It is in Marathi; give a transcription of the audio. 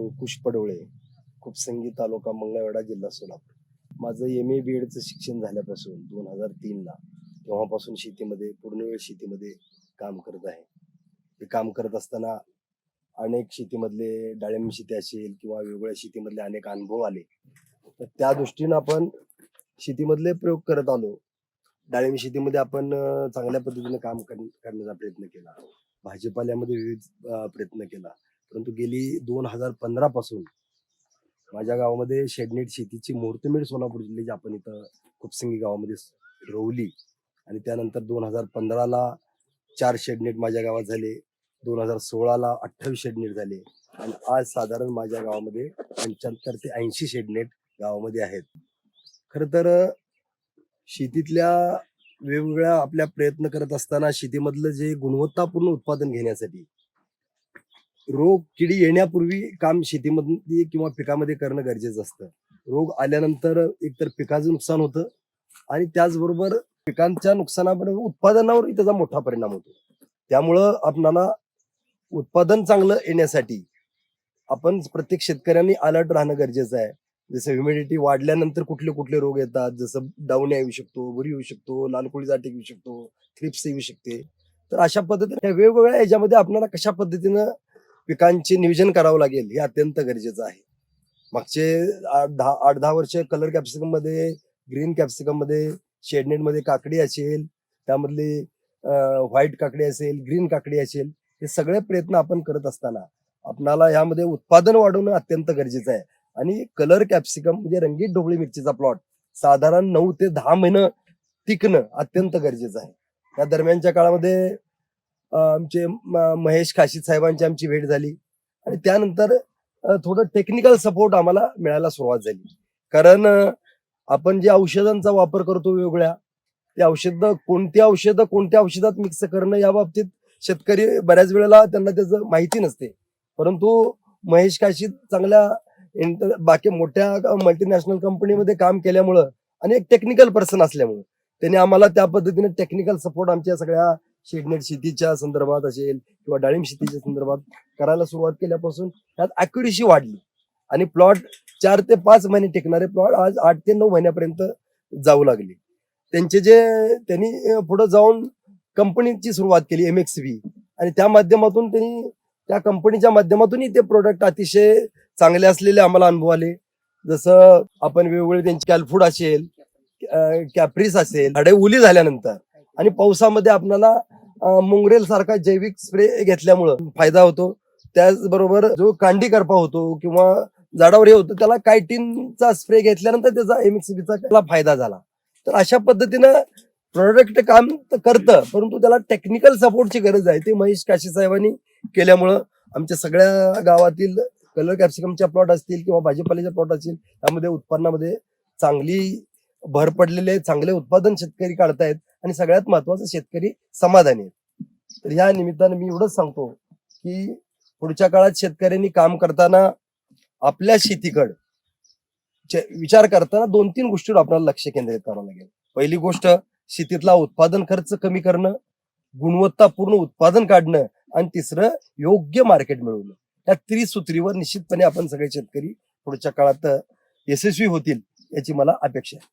अंकुश पडवळे खूपसंगी तालुका मंगळवेढा जिल्हा सोलापूर. माझं एम ए बी एडचं शिक्षण झाल्यापासून दोन हजार तीनला तेव्हापासून शेतीमध्ये पूर्णवेळ शेतीमध्ये काम करत आहे. हे काम करत असताना अनेक शेतीमधले डाळिंब शेती असेल किंवा वेगवेगळ्या शेतीमधले अनेक अनुभव आले. तर त्या दृष्टीनं आपण शेतीमधले प्रयोग करत आलो. डाळिंब शेतीमध्ये आपण चांगल्या पद्धतीने काम करण्याचा प्रयत्न केला. भाजीपाल्यामध्ये विविध प्रयत्न केला. परंतु गेली दोन हजार पंधरा पासून माझ्या गावामध्ये शेडनेट शेतीची मुहूर्तमेढ सोलापूर जिल्ह्याची आपण इथं खुपसिंगी गावामध्ये रोवली आणि त्यानंतर दोन हजार पंधराला चार शेडनेट माझ्या गावात झाले दोन हजार सोळाला अठ्ठावीस शेडनेट झाले आणि आज साधारण माझ्या गावामध्ये पंच्याहत्तर ते ऐंशी शेडनेट गावामध्ये आहेत. खर तर शेतीतल्या वेगवेगळ्या आपल्या प्रयत्न करत असताना शेतीमधलं जे गुणवत्तापूर्ण उत्पादन घेण्यासाठी रोग किडी येण्यापूर्वी काम शेतीमध्ये किंवा पिकामध्ये करणं गरजेचं असतं. रोग आल्यानंतर एकतर पिकाचं नुकसान होतं आणि त्याचबरोबर पिकांच्या नुकसानाबरोबर उत्पादनावरही त्याचा मोठा परिणाम होतो. त्यामुळं आपणाला उत्पादन चांगलं येण्यासाठी आपण प्रत्येक शेतकऱ्यांनी अलर्ट राहणं गरजेचं आहे. जसं ह्युमिडिटी वाढल्यानंतर कुठले कुठले रोग येतात जसं डावण्या येऊ शकतो बुरी येऊ शकतो लालकोळी जाट येऊ शकतो थ्रिप्स येऊ शकते. तर अशा पद्धतीने वेगवेगळ्या याच्यामध्ये आपल्याला कशा पद्धतीनं पिकांचे नियोजन करावं लागेल हे अत्यंत गरजेचं आहे. मागचे आठ दहा आठ दहा वर्ष कलर कॅप्सिकममध्ये ग्रीन कॅप्सिकममध्ये शेडनेटमध्ये काकडी असेल त्यामधली व्हाईट काकडी असेल ग्रीन काकडी असेल हे सगळे प्रयत्न आपण करत असताना आपणाला यामध्ये उत्पादन वाढवणं अत्यंत गरजेचं आहे. आणि कलर कॅप्सिकम म्हणजे रंगीत ढोबळी मिरचीचा प्लॉट साधारण नऊ ते दहा महिनं टिकणं अत्यंत गरजेचं आहे. त्या दरम्यानच्या काळामध्ये आमचे महेश काशीद साहेबांची आमची भेट झाली. आणि त्यानंतर थोडं टेक्निकल सपोर्ट आम्हाला मिळायला सुरुवात झाली. कारण आपण जे औषधांचा वापर करतो वेगवेगळ्या ते औषधं कोणती औषधं कोणत्या औषधात मिक्स करणं या बाबतीत शेतकरी बऱ्याच वेळेला त्यांना त्याचं माहिती नसते. परंतु महेश काशीद चांगल्या इंटर बाकी मोठ्या मल्टीनॅशनल कंपनीमध्ये काम केल्यामुळं आणि एक टेक्निकल पर्सन असल्यामुळं त्यांनी आम्हाला त्या पद्धतीने टेक्निकल सपोर्ट आमच्या सगळ्या शेडनेट शेतीच्या संदर्भात असेल किंवा डाळिंब शेतीच्या संदर्भात करायला सुरुवात केल्यापासून त्यात अॅक्युरेसी वाढली. आणि प्लॉट चार ते पाच महिने टिकणारे प्लॉट आज आठ ते नऊ महिन्यापर्यंत जाऊ लागले. त्यांचे जे त्यांनी पुढे जाऊन कंपनीची सुरुवात केली एम एक्स व्ही आणि त्या माध्यमातून त्यांनी त्या कंपनीच्या माध्यमातूनही ते प्रोडक्ट अतिशय चांगले असलेले आम्हाला अनुभव आले. जसं आपण वेगवेगळे त्यांची कॅल्फूड असेल कॅप्रिस असेल झाडे ओली झाल्यानंतर आणि पावसामध्ये आपल्याला मुंगरेल सारखा जैविक स्प्रे घेतल्यामुळं फायदा होतो. त्याचबरोबर जो कांडी करपा होतो किंवा झाडावर हे होतं त्याला कायटीनचा स्प्रे घेतल्यानंतर त्याचा एमएक्सीबीचा त्याला फायदा झाला. तर अशा पद्धतीनं प्रोडक्ट काम तर करतं परंतु त्याला टेक्निकल सपोर्टची गरज आहे. ते महेश काशी साहेबांनी केल्यामुळं आमच्या सगळ्या गावातील कलर कॅप्सिकमच्या प्लॉट असतील किंवा भाजीपाल्याचे प्लॉट असतील त्यामध्ये उत्पन्नामध्ये चांगली भर पडलेले चांगले उत्पादन शेतकरी काढतायत. आणि सगळ्यात महत्वाचं शेतकरी समाधानी आहेत तर या निमित्तानं मी एवढंच सांगतो की पुढच्या काळात शेतकऱ्यांनी काम करताना आपल्या शेतीकड विचार करताना दोन तीन गोष्टीवर आपल्याला लक्ष केंद्रित करावं लागेल. पहिली गोष्ट शेतीतला उत्पादन खर्च कमी करणं गुणवत्तापूर्ण उत्पादन काढणं आणि तिसरं योग्य मार्केट मिळवणं. या त्रिसूत्रीवर निश्चितपणे आपण सगळे शेतकरी पुढच्या काळात यशस्वी होतील याची मला अपेक्षा आहे.